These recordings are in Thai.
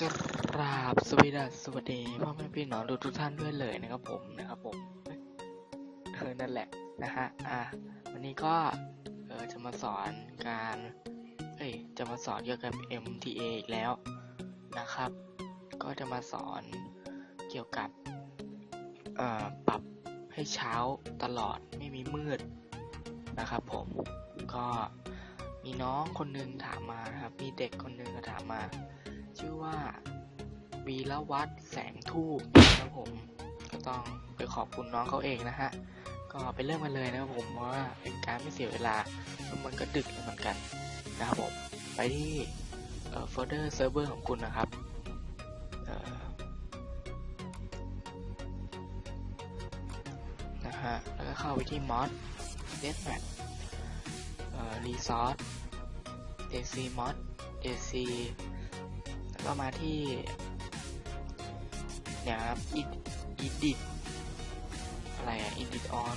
กราบสวีดัสสวัสดีพ่อแม่พี่น้องทุกท่านด้วยเลยนะครับผมนะครับผมเออนั่นแหละนะฮะอะวันนี้ก็เออจะมาสอนการเอ้ยจะมาสอนเกี่ยวกับ MTA อีกแล้วนะครับ ก็จะมาสอนเกี่ยวกับเอ่อปรับให้เช้าตลอดไม่มีมืดนะครับผมก็มีน้องคนหนึงถามมาครับมีเด็กคนหนึงก็ถามมา ชื่อว่าวีรวัตรแสงทูบนะครับผม ก็ต้องไปขอบคุณน้องเขาเองนะฮะ ก็ไปเริ่มกันเลยนะครับผมเพราะว่าเป็นการไม่เสียเวลาแล้วมันก็ดึกแล้วเหมือนกันนะครับผม ไปที่โฟลเดอร์เซิร์ฟเวอร์ของคุณนะครับนะฮะ แล้วก็เข้าไปที่ mod deathmatch เอ่อ resource ac mod ac ก็มาที่เนี่ยครับ edit อะไรอะ edit on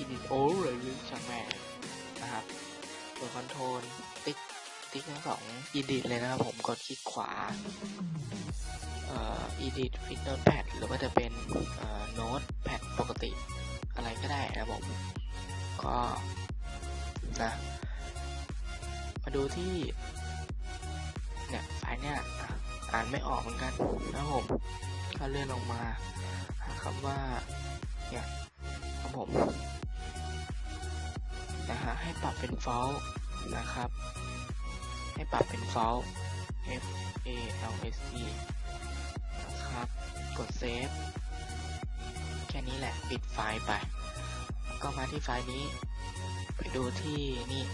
edit all หรือช่างแม่นะครับตัวคอนโทรลติ๊กติ๊กทั้งสอง edit เลยนะครับผมกดคลิกขวาเอ่อ edit with notepad หรือว่าจะเป็นเอ่อ notepad ปกติอะไรก็ได้นะครับผมก็นะมาดูที่ อ่านไม่ออกเหมือนกันนะครับผมก็เลื่อนลงมาหาคำว่าเนี่ยครับผมนะฮะให้ปรับเป็น font นะครับ ให้ปรับเป็น font F A L S E นะครับ กดเซฟแค่นี้แหละปิดไฟล์ไป ก็มาที่ไฟล์นี้ ไปดูที่นี่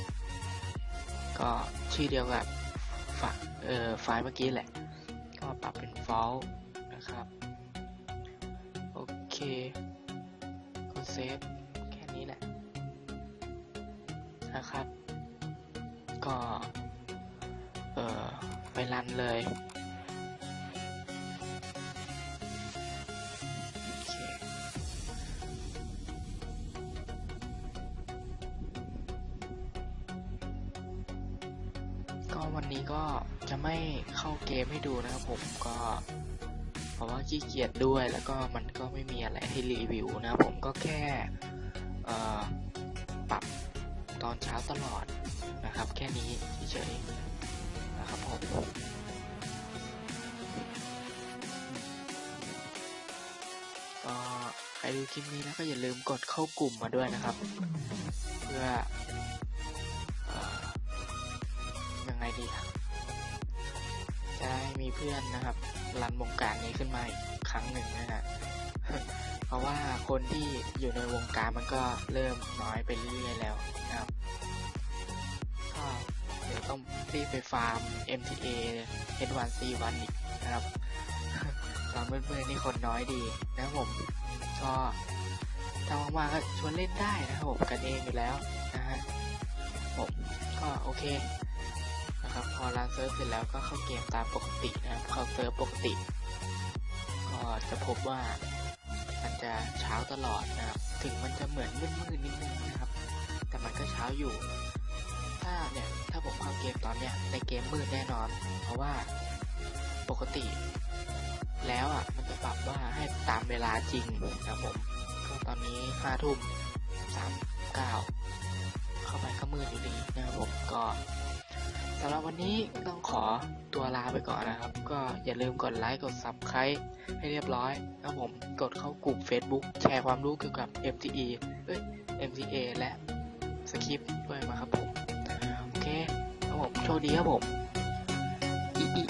ก็ชื่อเดียวกับไฟล์เมื่อกี้แหละ ก็ปรับเป็น font นะครับ โอเคกดเซฟแค่นี้แหละนะครับ ก็เอ่อไปรันเลยก็วันนี้ก็ จะไม่เข้าเกมให้ดูนะครับผมก็เพราะว่าขี้เกียจด้วยแล้วก็มันก็ไม่มีอะไรให้รีวิวนะผมก็แค่ปรับตอนเช้าตลอดนะครับ แค่นี้เฉยๆนะครับผมก็ใครดูคลิปนี้แล้วก็อย่าลืมกดเข้ากลุ่มมาด้วยนะครับ เพื่ออยังไงดีอะจะ ได้มีเพื่อนนะครับรันวงการนี้ขึ้นมาอีกครั้งหนึ่งนะฮะเพราะว่าคนที่อยู่ในวงการมันก็เริ่มน้อยไปเรื่อยๆแล้วนะครับก็เดี๋ยวต้องรีบไปฟาร์ม MTA H1C1 อีกนะครับตอนเพื่อนๆนี่คนน้อยดีนะผมก็ถ้าว่างๆก็ชวนเล่นได้นะครับผมกันเองอยู่แล้วนะฮะผมก็โอเค นะครับ พอรันเซิร์ฟเสร็จแล้วก็เข้าเกมตามปกตินะครับเข้าเซิร์ฟปกติ ก็จะพบว่ามันจะเช้าตลอดนะครับ ถึงมันจะเหมือนมืดๆนิดนึงนะครับ แต่มันก็เช้าอยู่ ถ้าเนี่ยถ้าผมเข้าเกมตอนเนี้ยในเกมมืดแน่นอน เพราะว่าปกติ แล้วอะมันจะปรับว่าให้ตามเวลาจริงนะผมก็ตอนนี้ห้าทุ่มสามเก้าเข้าไปก็มืดอยู่ดีนะครับผมก็ำหรับวันนี้ต้องขอตัวลาไปก่อนนะครับ ก็อย่าลืมกดไลค์กด Subscribe ให้เรียบร้อยแล้วผมกดเข้ากลุ่ม Facebook แชร์ความรู้เกี่ยวกับ MTE เอ้ย MTA และสคริปต์ด้วยมาครับผม โอเคครับผมโชคดีครับผมอีอี